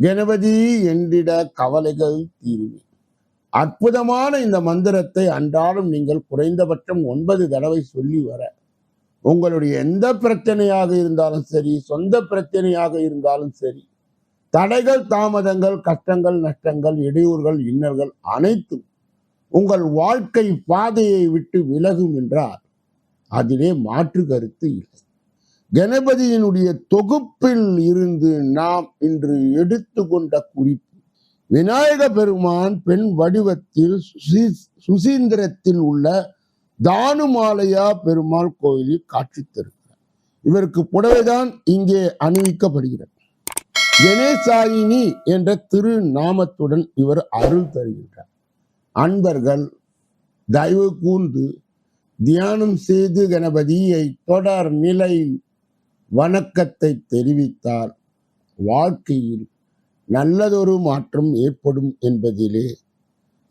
கணபதி என்றிட கவலைகள் தீருமே. அற்புதமான இந்த மந்திரத்தை அன்றாடம் நீங்கள் குறைந்தபட்சம் ஒன்பது தடவை சொல்லி வர. உங்களுடைய எந்த பிரச்சனையாக இருந்தாலும் சரி சொந்த பிரச்சனையாக இருந்தாலும் சரி தடைகள் தாமதங்கள் கஷ்டங்கள் நஷ்டங்கள் இடையூறுகள் இன்னல்கள் அனைத்தும் உங்கள் வாழ்க்கை பாதையை விட்டு விலகும் என்றால் அதிலே மாற்று கருத்து இல்லை. கணபதியினுடைய தொகுப்பில் இருந்து நாம் இன்று எடுத்துக்கொண்ட குறிப்பு விநாயக பெருமான் பெண் வடிவத்தில் சுசீந்திரத்தில் உள்ள தானுமாலையா பெருமாள் கோயிலில் காட்சி தருகிறார் இவருக்கு புடவைதான் இங்கே அணிவிக்கப்படுகிறது. கணேசாயினி என்ற திரு நாமத்துடன் இவர் அருள் தருகின்றார். அன்பர்கள் தயவு கூர்ந்து தியானம் செய்து கணபதியை தொடர் நிலை வணக்கத்தை தெரிவித்தால் வாழ்க்கையில் நல்லதொரு மாற்றம் ஏற்படும் என்பதிலே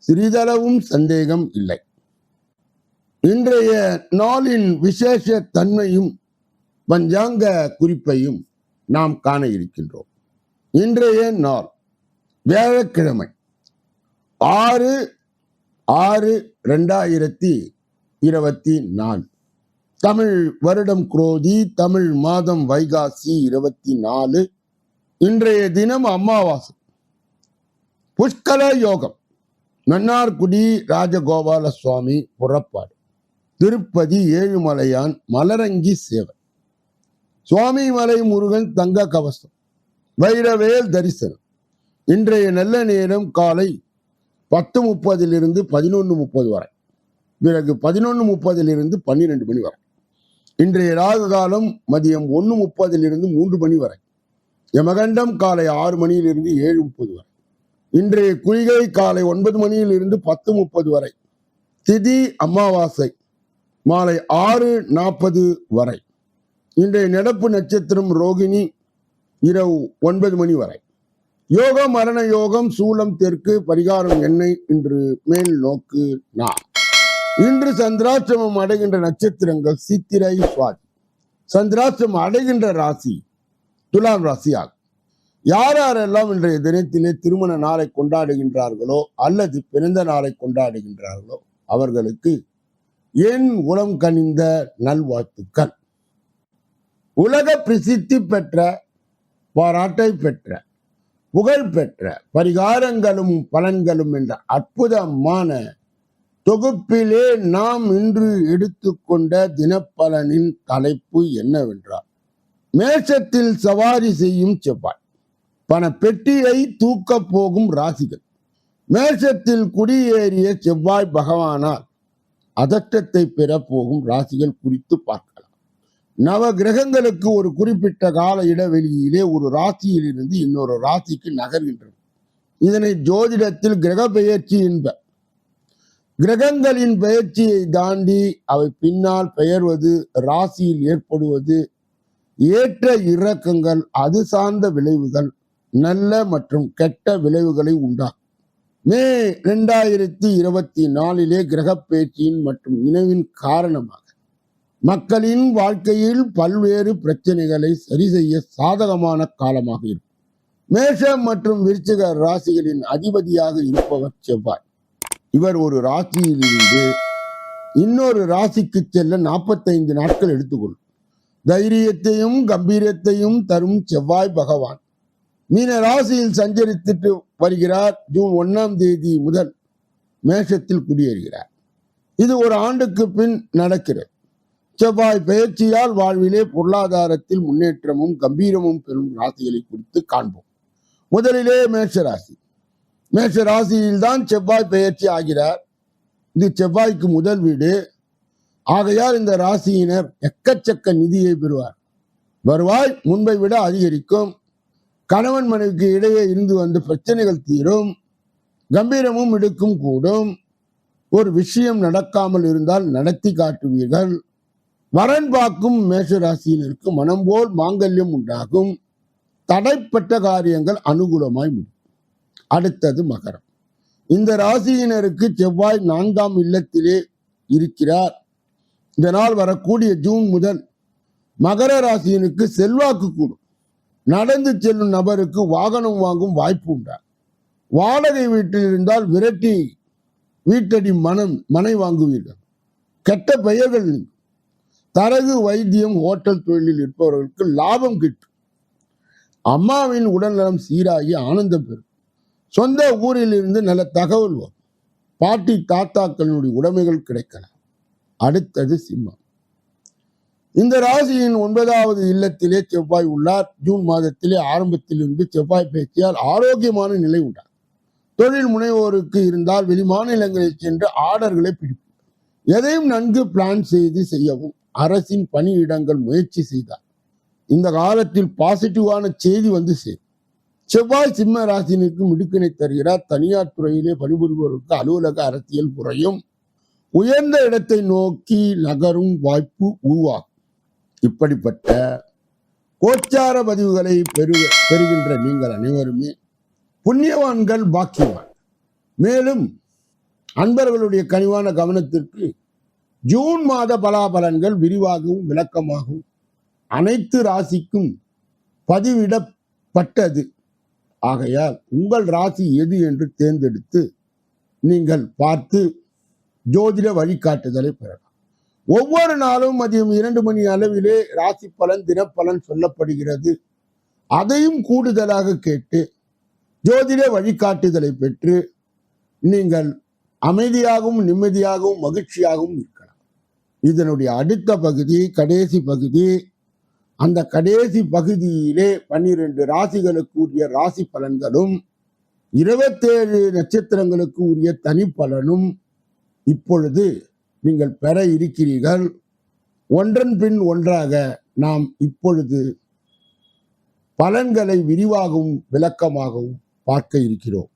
சிறிதளவும் சந்தேகம் இல்லை. இன்றைய நாளின் விசேஷ தன்மையும் பஞ்சாங்க குறிப்பையும் நாம் காண இருக்கின்றோம். இன்றைய நாள் வியாழக்கிழமை ஆறு ஆறு ரெண்டாயிரத்தி இருபத்தி நான்கு. தமிழ் வருடம் குரோதி தமிழ் மாதம் வைகாசி இருபத்தி நாலு இன்றைய தினம் அமாவாசை. புஷ்கல யோகம். மன்னார்குடி ராஜகோபால சுவாமி புறப்பாடு. திருப்பதி ஏழுமலையான் மலரங்கி சேவை சுவாமி மலை முருகன் தங்க கவசம். வைரவேல் தரிசனம். இன்றைய நல்ல நேரம் காலை பத்து முப்பதிலிருந்து பதினொன்று முப்பது வரை. பிறகு பதினொன்று முப்பதிலிருந்து பன்னிரெண்டு மணி வரை. இன்றைய ராகு காலம் மதியம் ஒன்று முப்பதிலிருந்து மூன்று மணி வரை. யமகண்டம் காலை ஆறு மணியிலிருந்து ஏழு முப்பது வரை. இன்றைய குளிகை காலை ஒன்பது மணியிலிருந்து பத்து முப்பது வரை. திதி அமாவாசை மாலை ஆறு நாற்பது வரை. இன்றைய நடப்பு நட்சத்திரம் ரோகிணி இரவு ஒன்பது மணி வரை. யோகம் மரண யோகம் சூலம் தெற்கு பரிகாரம் எண்ணெய் இன்று மேல் நோக்கு நான் இன்று சந்திராசிரமம் அடைகின்ற நட்சத்திரங்கள் சித்திரை சுவாதி. சந்திராசிரமம் அடைகின்ற ராசி துலாம் ராசி ஆகும் யார் யாரெல்லாம் இன்றைய தினத்திலே திருமண நாளை கொண்டாடுகின்றார்களோ அல்லது பிறந்த நாளை கொண்டாடுகின்றார்களோ அவர்களுக்கு என் உளம் கனிந்த நல்வாழ்த்துக்கள். உலக பிரசித்தி பெற்ற பாராட்டை பெற்ற புகழ் பெற்ற பரிகாரங்களும் பலன்களும் என்ற அற்புதமான தொகுப்பிலே நாம் இன்று எடுத்துக்கொண்ட தினப்பலனின் தலைப்பு என்னவென்றால் மேஷத்தில் சவாரி செய்யும் செவ்வாய். பண பெட்டியை தூக்கப் போகும் ராசிகள். மேஷத்தில் குடியேறிய செவ்வாய் பகவானால் அதட்டத்தை பெறப்போகும் ராசிகள் குறித்து பார்க்கலாம். நவ கிரகங்களுக்கு ஒரு குறிப்பிட்ட கால இடைவெளியிலே ஒரு ராசியிலிருந்து இன்னொரு ராசிக்கு நகர்கின்றன. இதனை ஜோதிடத்தில் கிரக பெயர்ச்சி என்பர். கிரகங்களின் பெயர்ச்சியை தாண்டி அவை பின்னால் பெயர்வது ராசியில் ஏற்படுவது ஏற்ற இறக்கங்கள் அது சார்ந்த விளைவுகள் நல்ல மற்றும் கெட்ட விளைவுகளை உண்டாகும் மே ரெண்டாயிரத்தி இருபத்தி நாலிலே கிரகப் பேச்சியின் மற்றும் இணைவின் காரணமாக மக்களின் வாழ்க்கையில் பல்வேறு பிரச்சனைகளை சரி செய்ய சாதகமான காலமாக இருக்கும். மேஷம் மற்றும் விருச்சிக ராசிகளின் அதிபதியாக இருப்பவர் செவ்வாய். இவர் ஒரு ராசியிலிருந்து இன்னொரு ராசிக்கு செல்ல நாற்பத்தைந்து நாட்கள் எடுத்துக்கொள்ளும் தைரியத்தையும் கம்பீரத்தையும் தரும் செவ்வாய் பகவான். மீன ராசியில் சஞ்சரித்துட்டு வருகிறார். ஜூன் ஒன்னாம் தேதி முதல் மேஷத்தில் குடியேறுகிறார். இது ஒரு ஆண்டுக்கு பின் நடக்கிறது. செவ்வாய் பெயர்ச்சியால் வாழ்விலே பொருளாதாரத்தில் முன்னேற்றமும் கம்பீரமும் பெறும் ராசிகளை குறித்து காண்போம். முதலிலே மேஷ ராசி மேஷ ராசியில் தான் செவ்வாய் பெயர்ச்சி ஆகிறார். இது செவ்வாய்க்கு முதல் வீடு. ஆகையால் இந்த ராசியினர் எக்கச்சக்க நிதியை பெறுவார். வருவாய் முன்பை விட அதிகரிக்கும். கணவன் மனைவிக்கு இடையே இருந்து வந்த பிரச்சனைகள் தீரும். கம்பீரமும் இடுக்கும் கூடும். ஒரு விஷயம் நடக்காமல் இருந்தால் நடத்தி காட்டுவீர்கள். வரன் பார்க்கும் மேஷராசியினருக்கு மனம் போல் மாங்கல்யம் உண்டாகும். தடைப்பட்ட காரியங்கள் அனுகூலமாய் முடியும். அடுத்தது மகரம். இந்த ராசியினருக்கு செவ்வாய் நான்காம் இல்லத்திலே இருக்கிறார். இதனால் வரக்கூடிய ஜூன் முதல் மகர ராசியினுக்கு செல்வாக்கு கூடும். நடந்து செல்லும் நபருக்கு வாகனம் வாங்கும் வாய்ப்பு உண்டா வாடகை வீட்டில் இருந்தால் விரட்டி வீட்டடி மனம் மனை வாங்குவீர்கள். கெட்ட பெயர்கள் தரகு வைத்தியம் ஹோட்டல் தொழிலில் இருப்பவர்களுக்கு லாபம் கிட்டும். அம்மாவின் உடல்நலம் சீராகி ஆனந்தம் பெறும். சொந்த ஊரில் இருந்து நல்ல தகவல் வரும். பாட்டி தாத்தாக்களினுடைய உடைமைகள் கிடைக்கலாம். அடுத்தது சிம்மம். இந்த ராசியின் ஒன்பதாவது இல்லத்திலே செவ்வாய் உள்ளார். ஜூன் மாதத்திலே ஆரம்பத்திலிருந்து செவ்வாய் பேச்சியால் ஆரோக்கியமான நிலை உண்டார் தொழில் முனைவோருக்கு இருந்தால் வெளிமாநிலங்களில் சென்று ஆர்டர்களை பிடிக்கும் எதையும் நன்கு பிளான் செய்து செய்யவும் அரசின் பணியிடங்கள் முயற்சி செய்தார் இந்த காலத்தில் பாசிட்டிவான செய்தி வந்து சேரும். செவ்வாய் சிம்ம ராசினிக்கு மிடுக்கினை தருகிறார். தனியார் துறையிலே பணிபுரிபவருக்கு அலுவலக அரசியல் குறையும் உயர்ந்த இடத்தை நோக்கி நகரும் வாய்ப்பு உருவாகும். இப்படிப்பட்ட கோச்சார பதிவுகளை பெரு பெறுகின்ற நீங்கள் அனைவருமே புண்ணியவான்கள் பாக்கியவான். மேலும் அன்பர்களுடைய கனிவான கவனத்திற்கு ஜூன் மாத பலாபலன்கள் விரிவாகவும் விளக்கமாகவும் அனைத்து ராசிக்கும் பதிவிடப்பட்டது. ஆகையால் உங்கள் ராசி எது என்று தேர்ந்தெடுத்து நீங்கள் பார்த்து ஜோதிட வழிகாட்டுதலை பெறலாம். ஒவ்வொரு நாளும் மதியம் இரண்டு மணி அளவிலே ராசி பலன் தினப்பலன் சொல்லப்படுகிறது. அதையும் கூடுதலாக கேட்டு ஜோதிட வழிகாட்டுதலை பெற்று நீங்கள் அமைதியாகவும் நிம்மதியாகவும் மகிழ்ச்சியாகவும் இருக்கலாம். இதனுடைய அடுத்த பகுதி கடைசி பகுதி அந்த கடைசி பகுதியிலே பன்னிரண்டு ராசிகளுக்கு உரிய ராசி பலன்களும் இருபத்தேழு நட்சத்திரங்களுக்கு உரிய தனிப்பலனும் இப்பொழுது நீங்கள் பெற இருக்கிறீர்கள். ஒன்றன் பின் ஒன்றாக நாம் இப்பொழுது பலன்களை விரிவாகவும் விளக்கமாகவும் பார்க்க இருக்கிறோம்.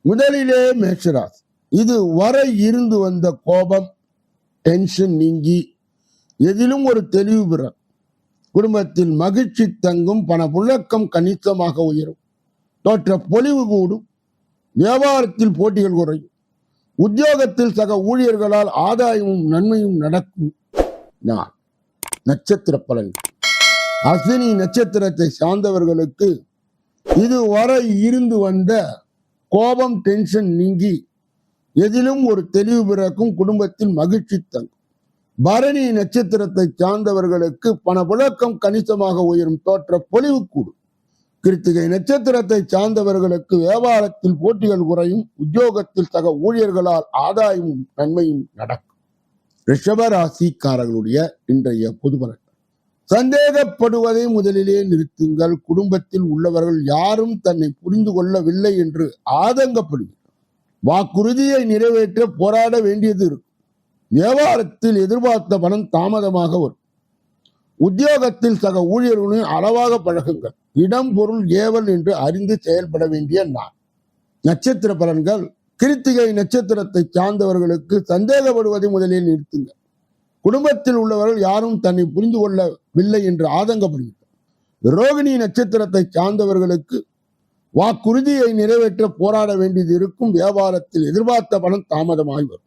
முதலிலே மேஷராசி. இது வரை இருந்து வந்த கோபம் டென்ஷன் நீங்கி எதிலும் ஒரு தெளிவு பெற குடும்பத்தில் மகிழ்ச்சி தங்கும் பண புழக்கம் கணிசமாக உயரும். தோற்ற பொலிவு கூடும். வியாபாரத்தில் போட்டிகள் குறையும். உத்தியோகத்தில் சக ஊழியர்களால் ஆதாயமும் நன்மையும் நடக்கும். நான் நட்சத்திர பலன் அஸ்வினி நட்சத்திரத்தை சார்ந்தவர்களுக்கு இதுவரை இருந்து வந்த கோபம் டென்ஷன் நீங்கி எதிலும் ஒரு தெளிவு பிறக்கும் குடும்பத்தில் மகிழ்ச்சி தங்கும். பரணி நட்சத்திரத்தை சார்ந்தவர்களுக்கு பணப்புழக்கம் கணிசமாக உயரும் தோற்ற பொலிவு கூடும். கிருத்திகை நட்சத்திரத்தை சார்ந்தவர்களுக்கு வியாபாரத்தில் போட்டிகள் குறையும் உத்தியோகத்தில் சக ஊழியர்களால் ஆதாயமும் நன்மையும் நடக்கும். ரிஷபராசிக்காரர்களுடைய இன்றைய பொதுபலன். சந்தேகப்படுவதை முதலிலே நிறுத்துங்கள். குடும்பத்தில் உள்ளவர்கள் யாரும் தன்னை புரிந்து கொள்ளவில்லை என்று ஆதங்கப்படுகிறார் வாக்குறுதியை நிறைவேற்ற போராட வேண்டியது இருக்கும். வியாபாரத்தில் எதிர்பார்த்த பணம் தாமதமாக வரும் உத்தியோகத்தில் சக ஊழியர்களுடன் அளவாக பழகுங்கள். இடம் பொருள் ஏவல் என்று அறிந்து செயல்பட வேண்டிய நான் நட்சத்திர பலன்கள் கிருத்திகை நட்சத்திரத்தை சார்ந்தவர்களுக்கு சந்தேகப்படுவதை முதலில் நிறுத்துங்கள். குடும்பத்தில் உள்ளவர்கள் யாரும் தன்னை புரிந்து கொள்ளவில்லை என்று ஆதங்கப்படுகிறார் ரோகிணி நட்சத்திரத்தை சார்ந்தவர்களுக்கு வாக்குறுதியை நிறைவேற்ற போராட வேண்டியது இருக்கும். வியாபாரத்தில் எதிர்பார்த்த பணம் தாமதமாகி வரும்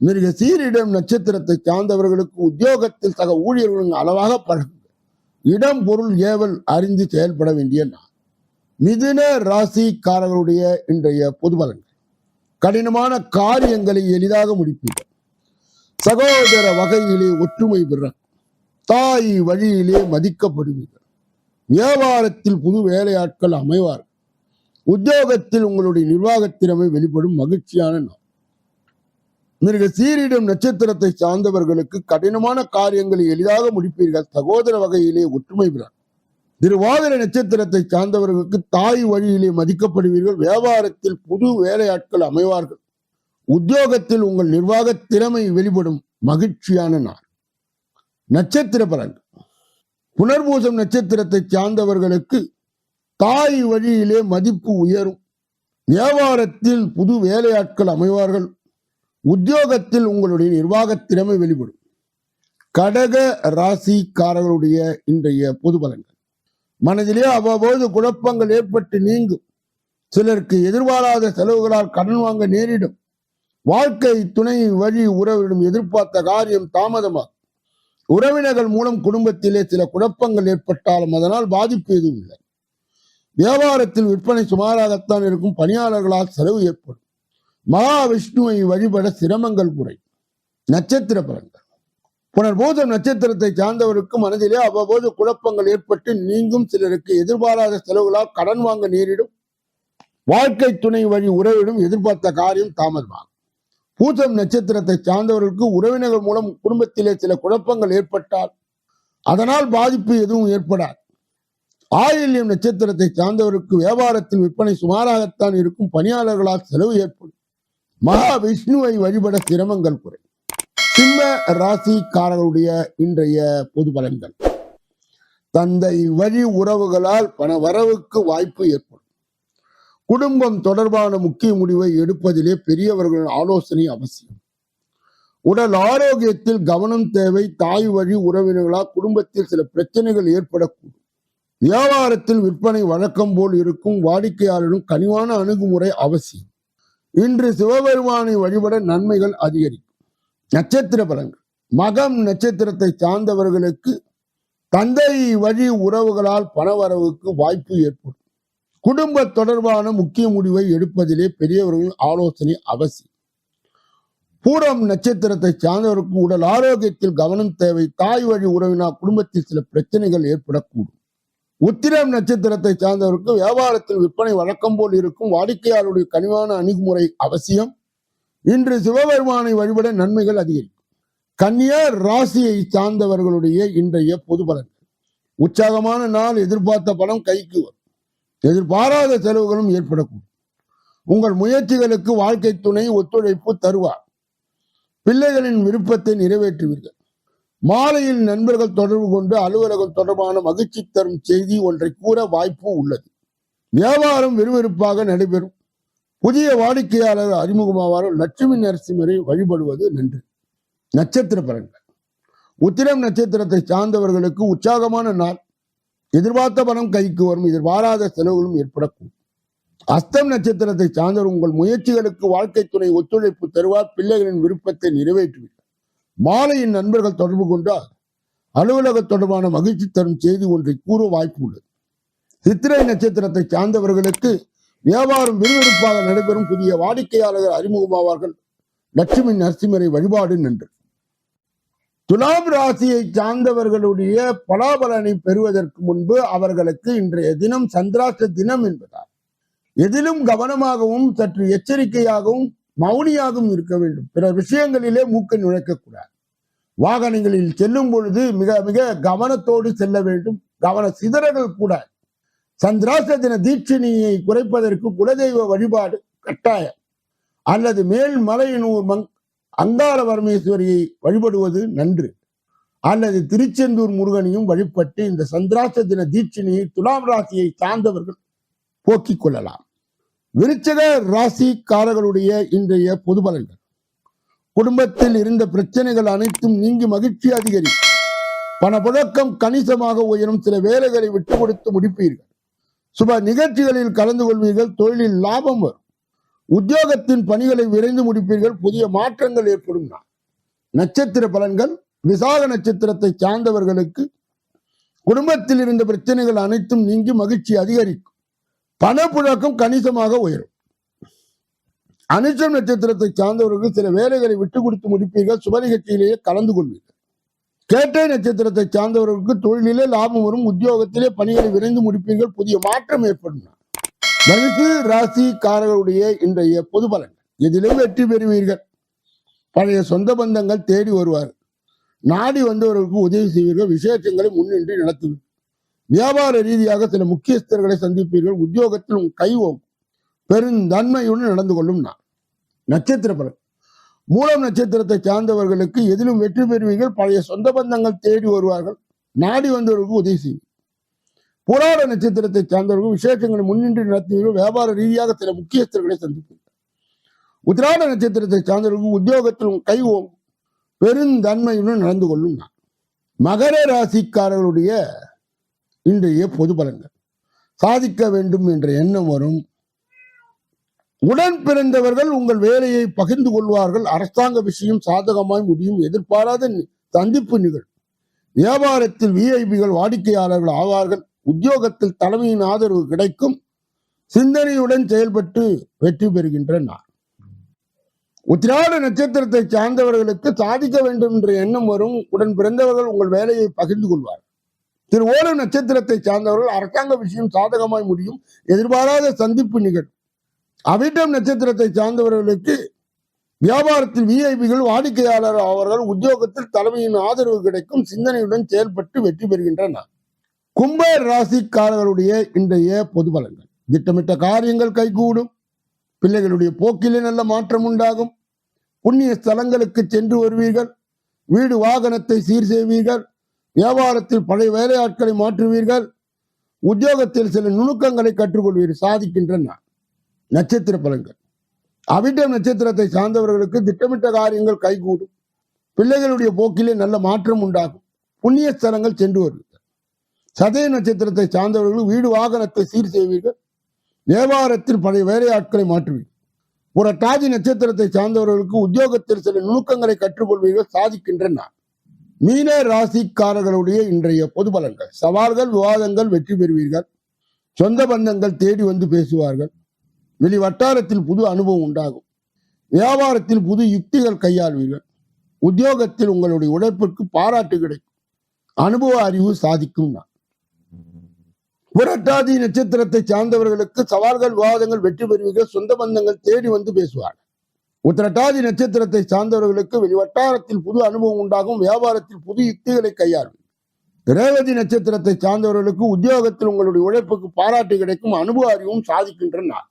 மிருக சீரிடம் நட்சத்திரத்தை சார்ந்தவர்களுக்கு உத்தியோகத்தில் சக ஊழியர்களும் அளவாக பழகுங்கள். இடம் பொருள் ஏவல் அறிந்து செயல்பட வேண்டிய நான் மிதுன ராசிக்காரர்களுடைய இன்றைய பொது பலன்கள். கடினமான காரியங்களை எளிதாக முடிப்பீர்கள். சகோதர வகையிலே ஒற்றுமை பெற தாய் வழியிலே மதிக்கப்படுவீர்கள். வியாபாரத்தில் புது வேலையாட்கள் அமைவார்கள். உத்தியோகத்தில் உங்களுடைய நிர்வாகத்திறமை வெளிப்படும் மகிழ்ச்சியான நாள். மிருக சீரிடும் நட்சத்திரத்தை சார்ந்தவர்களுக்கு கடினமான காரியங்களை எளிதாக முடிப்பீர்கள். சகோதர வகையிலே ஒற்றுமை பெற திருவாதிர நட்சத்திரத்தை சார்ந்தவர்களுக்கு தாய் வழியிலே மதிக்கப்படுவீர்கள். வியாபாரத்தில் புது வேலையாட்கள் அமைவார்கள். உத்தியோகத்தில் உங்கள் நிர்வாக திறமை வெளிப்படும். மகிழ்ச்சியான நாள். நட்சத்திர பலன் புனர்பூசம் நட்சத்திரத்தை சார்ந்தவர்களுக்கு தாய் வழியிலே மதிப்பு உயரும். வியாபாரத்தில் புது வேலையாட்கள் அமைவார்கள். உத்தியோகத்தில் உங்களுடைய நிர்வாக திறமை வெளிப்படும். கடக ராசிக்காரர்களுடைய இன்றைய பொது பலன்கள். மனதிலே அவ்வப்போது குழப்பங்கள் ஏற்பட்டு நீங்கும். சிலருக்கு எதிர்பாராத செலவுகளால் கடன் வாங்க நேரிடும். வாழ்க்கை துணை வழி உறவிடும் எதிர்பார்த்த காரியம் தாமதமாகும். உறவினர்கள் மூலம் குடும்பத்திலே சில குழப்பங்கள் ஏற்பட்டாலும் அதனால் பாதிப்பு எதுவும் இல்லை. வியாபாரத்தில் விற்பனை சுமாராகத்தான் இருக்கும். பணியாளர்களால் செலவு ஏற்படும். மகாவிஷ்ணுவை வழிபட சிரமங்கள் குறை. நட்சத்திர பலன்கள். புனர்போத நட்சத்திரத்தை சார்ந்தவருக்கு மனதிலே அவ்வப்போது குழப்பங்கள் ஏற்பட்டு நீங்கும் சிலருக்கு எதிர்பாராத செலவுகளால் கடன் வாங்க நேரிடும். வாழ்க்கை துணை வழி உறவிடும் எதிர்பார்த்த காரியம் தாமதமாகும். பூசம் நட்சத்திரத்தை சார்ந்தவர்களுக்கு உறவினர்கள் மூலம் குடும்பத்திலே சில குழப்பங்கள் ஏற்பட்டால் அதனால் பாதிப்பு எதுவும் ஏற்படாது. ஆயில்யம் நட்சத்திரத்தை சார்ந்தவருக்கு வியாபாரத்தில் விற்பனை சுமாராகத்தான் இருக்கும். பணியாளர்களால் செலவு ஏற்படும். மகா விஷ்ணுவை வழிபட சிரமங்கள் குறை. சிம்ம ராசிக்காரர்களுடைய இன்றைய பொது பலன்கள். தந்தை வழி உறவுகளால் பண வரவுக்கு வாய்ப்பு ஏற்படும். குடும்பம் தொடர்பான முக்கிய முடிவை எடுப்பதிலே பெரியவர்களின் ஆலோசனை அவசியம். உடல் ஆரோக்கியத்தில் கவனம் தேவை தாய் வழி உறவினர்களால் குடும்பத்தில் சில பிரச்சனைகள் ஏற்படக்கூடும். வியாபாரத்தில் விற்பனை வழக்கம் போல் இருக்கும் வாடிக்கையாளரும் கனிவான அணுகுமுறை அவசியம். இன்று சிவபெருமானை வழிபட நன்மைகள் அதிகரிக்கும். நட்சத்திர பலன்கள். மகம் நட்சத்திரத்தை சார்ந்தவர்களுக்கு தந்தை வழி உறவுகளால் பணவரவுக்கு வாய்ப்பு ஏற்படும். குடும்ப தொடர்பான முக்கிய முடிவை எடுப்பதிலே பெரியவர்களின் ஆலோசனை அவசியம். பூரம் நட்சத்திரத்தை சார்ந்தவருக்கு உடல் ஆரோக்கியத்தில் கவனம் தேவை. தாய் வழி உறவினால் குடும்பத்தில் சில பிரச்சனைகள் ஏற்படக்கூடும். உத்திரம் நட்சத்திரத்தை சார்ந்தவருக்கு வியாபாரத்தில் விற்பனை வழக்கம் போல் இருக்கும் வாடிக்கையாளருடைய கனிவான அணுகுமுறை அவசியம். இன்று சிவபெருமானை வழிபட நன்மைகள் அதிகரிக்கும். கன்னியா ராசியை சார்ந்தவர்களுடைய இன்றைய பொது பலன்கள் உற்சாகமான நாள் எதிர்பார்த்த பணம் கைக்கு வரும். எதிர்பாராத செலவுகளும் ஏற்படக்கூடும். உங்கள் முயற்சிகளுக்கு வாழ்க்கை துணை ஒத்துழைப்பு தருவார். பிள்ளைகளின் விருப்பத்தை நிறைவேற்றுவீர்கள். மாலையில் நண்பர்கள் தொடர்பு கொண்டு அலுவலகம் தொடர்பான மகிழ்ச்சி தரும் செய்தி ஒன்றை கூற வாய்ப்பு உள்ளது. வியாபாரம் விறுவிறுப்பாக நடைபெறும். புதிய வாடிக்கையாளர் அறிமுகமாவாரும் லட்சுமி நரசிம்மரை வழிபடுவது நன்று. நட்சத்திர பலன்கள். உத்திரம் நட்சத்திரத்தை சார்ந்தவர்களுக்கு உற்சாகமான நாள். எதிர்பார்த்த பணம் கைக்கு வரும். எதிர்பாராத செலவுகளும் ஏற்படக்கூடும். அஸ்தம் நட்சத்திரத்தை சார்ந்தவர் உங்கள் முயற்சிகளுக்கு வாழ்க்கை துணை ஒத்துழைப்பு தருவார். பிள்ளைகளின் விருப்பத்தை நிறைவேற்றுவீர்கள் மாலையின் நண்பர்கள் தொடர்பு கொண்டால் அலுவலக தொடர்பான மகிழ்ச்சி தரும் செய்தி ஒன்றை கூற வாய்ப்பு உள்ளது. சித்திரை நட்சத்திரத்தை சார்ந்தவர்களுக்கு வியாபாரம் விறுவிறுப்பாக நடைபெறும் புதிய வாடிக்கையாளர்கள் அறிமுகமாவார்கள் லட்சுமி நரசிம்மரை வழிபாடு நின்று. துலாம் ராசியை சார்ந்தவர்களுடைய பலாபலனை பெறுவதற்கு முன்பு அவர்களுக்கு இன்றைய தினம் சந்திராஷ்ட தினம் என்பதால் எதிலும் கவனமாகவும் சற்று எச்சரிக்கையாகவும் மௌனியாகவும் இருக்க வேண்டும். பிற விஷயங்களிலே மூக்கை நுழைக்கக்கூடாது. வாகனங்களில் செல்லும் பொழுது மிக மிக கவனத்தோடு செல்ல வேண்டும். கவன சிதறல் கூட சந்திராச தின தீட்சணியை குறைப்பதற்கு குலதெய்வ வழிபாடு கட்டாயம். அல்லது மேல் மலையனூர் மங் அங்காள பரமேஸ்வரியை வழிபடுவது நன்று. அல்லது திருச்செந்தூர் முருகனையும் வழிபட்டு இந்த சந்திராச தின தீட்சணியை துலாம் ராசியை சார்ந்தவர்கள் போக்கிக் கொள்ளலாம். விருச்சக ராசிக்காரர்களுடைய இன்றைய பொது பலன்கள். குடும்பத்தில் இருந்த பிரச்சனைகள் அனைத்தும் நீங்கி மகிழ்ச்சி அதிகரிக்கும். பணப்புழக்கம் கணிசமாக உயரும். சில வேலைகளை விட்டு கொடுத்து முடிப்பீர்கள். சுப நிகழ்ச்சிகளில் கலந்து கொள்வீர்கள். தொழிலில் லாபம் வரும். உத்தியோகத்தின் பணிகளை விரைந்து முடிப்பீர்கள். புதிய மாற்றங்கள் ஏற்படும் நட்சத்திர பலன்கள் விசாக நட்சத்திரத்தை சார்ந்தவர்களுக்கு குடும்பத்தில் இருந்த பிரச்சனைகள் அனைத்தும் நீங்கி மகிழ்ச்சி அதிகரிக்கும். பணப்புழக்கம் கணிசமாக உயரும். அனுஷம் நட்சத்திரத்தை சார்ந்தவர்கள் சில வேலைகளை விட்டு கொடுத்து முடிப்பீர்கள். சுப நிகழ்ச்சியிலேயே கலந்து கொள்வீர்கள். கேட்டை நட்சத்திரத்தை சார்ந்தவர்களுக்கு தொழிலிலே லாபம் வரும். உத்தியோகத்திலே பணிகளை விரைந்து முடிப்பீர்கள். புதிய மாற்றம் ஏற்படும். தனுசு ராசிக்காரர்களுடைய இன்றைய பொது பலன். இதிலும் வெற்றி பெறுவீர்கள். பழைய சொந்த பந்தங்கள் தேடி வருவார் நாடி வந்தவர்களுக்கு உதவி செய்வீர்கள். விசேஷங்களை முன்னின்று நடத்துவீர்கள். வியாபார ரீதியாக சில முக்கியஸ்தர்களை சந்திப்பீர்கள். உத்தியோகத்தில் உன் கை பெருந்தன்மையுடன் நடந்து கொள்ளும் நான். நட்சத்திர பலன். மூலம் நட்சத்திரத்தை சார்ந்தவர்களுக்கு எதிலும் வெற்றி பெறுவீர்கள். பழைய சொந்த பந்தங்கள் தேடி வருவார்கள். நாடி வந்தவர்களுக்கு உதவி செய்வீர்கள். புராண நட்சத்திரத்தை சார்ந்தவர்கள் விசேஷங்களை முன்னின்று நடத்துவீர்கள். வியாபார ரீதியாக சில முக்கியஸ்தர்களை சந்திப்பீர்கள். உத்திராட நட்சத்திரத்தை சார்ந்தவர்கள் உத்தியோகத்தில் உங்கள் கை பெருந்தன்மையுடன் நடந்து கொள்ளும் நான். மகர ராசிக்காரர்களுடைய இன்றைய பொது பலன்கள். சாதிக்க வேண்டும் என்ற எண்ணம் வரும். உடன் பிறந்தவர்கள் உங்கள் வேலையை பகிர்ந்து கொள்வார்கள். அரசாங்க விஷயம் சாதகமாய் முடியும். எதிர்பாராத சந்திப்பு நிகழும். வியாபாரத்தில் விஐபிகள் வாடிக்கையாளர்கள் ஆவார்கள். உத்தியோகத்தில் தலைமையின் ஆதரவு கிடைக்கும். சிந்தனையுடன் செயல்பட்டு வெற்றி பெறுகின்ற நான் உத்திராட நட்சத்திரத்தை சார்ந்தவர்களுக்கு சாதிக்க வேண்டும் என்ற எண்ணம் வரும். உடன் பிறந்தவர்கள் உங்கள் வேலையை பகிர்ந்து கொள்வார்கள். திரு ஓண நட்சத்திரத்தை சார்ந்தவர்கள் அரசாங்க விஷயம் சாதகமாய் முடியும். எதிர்பாராத சந்திப்பு நிகழும். அவிட்டம் நட்சத்திரத்தை சார்ந்தவர்களுக்கு வியாபாரத்தில் விஐபிகள் வாடிக்கையாளர் அவர்கள் உத்தியோகத்தில் தலைமையின் ஆதரவு கிடைக்கும். சிந்தனையுடன் செயல்பட்டு வெற்றி பெறுகின்றனர் கும்ப ராசிக்காரர்களுடைய இன்றைய பொது பலன்கள். திட்டமிட்ட காரியங்கள் கைகூடும். பிள்ளைகளுடைய போக்கிலே நல்ல மாற்றம் உண்டாகும். புண்ணிய ஸ்தலங்களுக்கு சென்று வருவீர்கள். வீடு வாகனத்தை சீர் செய்வீர்கள். வியாபாரத்தில் பழைய வேலையாட்களை மாற்றுவீர்கள். உத்தியோகத்தில் சில நுணுக்கங்களை கற்றுக்கொள்வீர்கள் சாதிக்கின்றன. நட்சத்திர பலன்கள். அவிட்டம் நட்சத்திரத்தை சார்ந்தவர்களுக்கு திட்டமிட்ட காரியங்கள் கைகூடும். பிள்ளைகளுடைய போக்கிலே நல்ல மாற்றம் உண்டாகும். புண்ணிய ஸ்தலங்கள் சென்று வருவீர்கள் சதய நட்சத்திரத்தை சார்ந்தவர்கள் வீடு வாகனத்தை சீர் செய்வீர்கள். வியாபாரத்தில் பழைய வேலையாட்களை மாற்றுவீர்கள். புரட்டாதி நட்சத்திரத்தை சார்ந்தவர்களுக்கு உத்தியோகத்தில் சில நுணுக்கங்களை கற்றுக்கொள்வீர்கள் சாதிக்கின்றன. மீன ராசிக்காரர்களுடைய இன்றைய பொது பலன்கள். சவால்கள் விவாதங்கள் வெற்றி பெறுவீர்கள். சொந்த பந்தங்கள் தேடி வந்து பேசுவார்கள். வெளி வட்டாரத்தில் புது அனுபவம் உண்டாகும். வியாபாரத்தில் புது யுக்திகள் கையாள்வீர்கள். உத்தியோகத்தில் உங்களுடைய உழைப்பிற்கு பாராட்டு கிடைக்கும். அனுபவ அறிவு சாதிக்கும் நான் புரட்டாதி நட்சத்திரத்தை சார்ந்தவர்களுக்கு சவால்கள் விவாதங்கள் வெற்றி பெறுவீர்கள். சொந்த பந்தங்கள் தேடி வந்து பேசுவார்கள். உத்திரட்டாதி நட்சத்திரத்தை சார்ந்தவர்களுக்கு வெளிவட்டாரத்தில் புது அனுபவம் உண்டாகும் வியாபாரத்தில் புது யுக்திகளை கையாளும். ரேவதி நட்சத்திரத்தை சார்ந்தவர்களுக்கு உத்தியோகத்தில் உங்களுடைய உழைப்புக்கு பாராட்டு கிடைக்கும் அனுபவ அறிவும் சாதிக்கின்ற நாள்.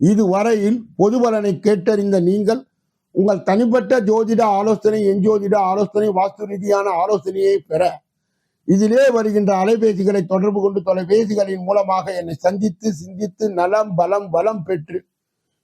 இதுவரையில் பொது பலனை கேட்டறிந்த நீங்கள் உங்கள் தனிப்பட்ட ஜோதிட ஆலோசனை எஞ்சோதிட ஆலோசனை வாஸ்து ரீதியான ஆலோசனையை பெற. இதிலே வருகின்ற அலைபேசிகளை தொடர்பு கொண்டு தொலைபேசிகளின் மூலமாக என்னை சந்தித்து சிந்தித்து நலம் பலம் பலம் பெற்று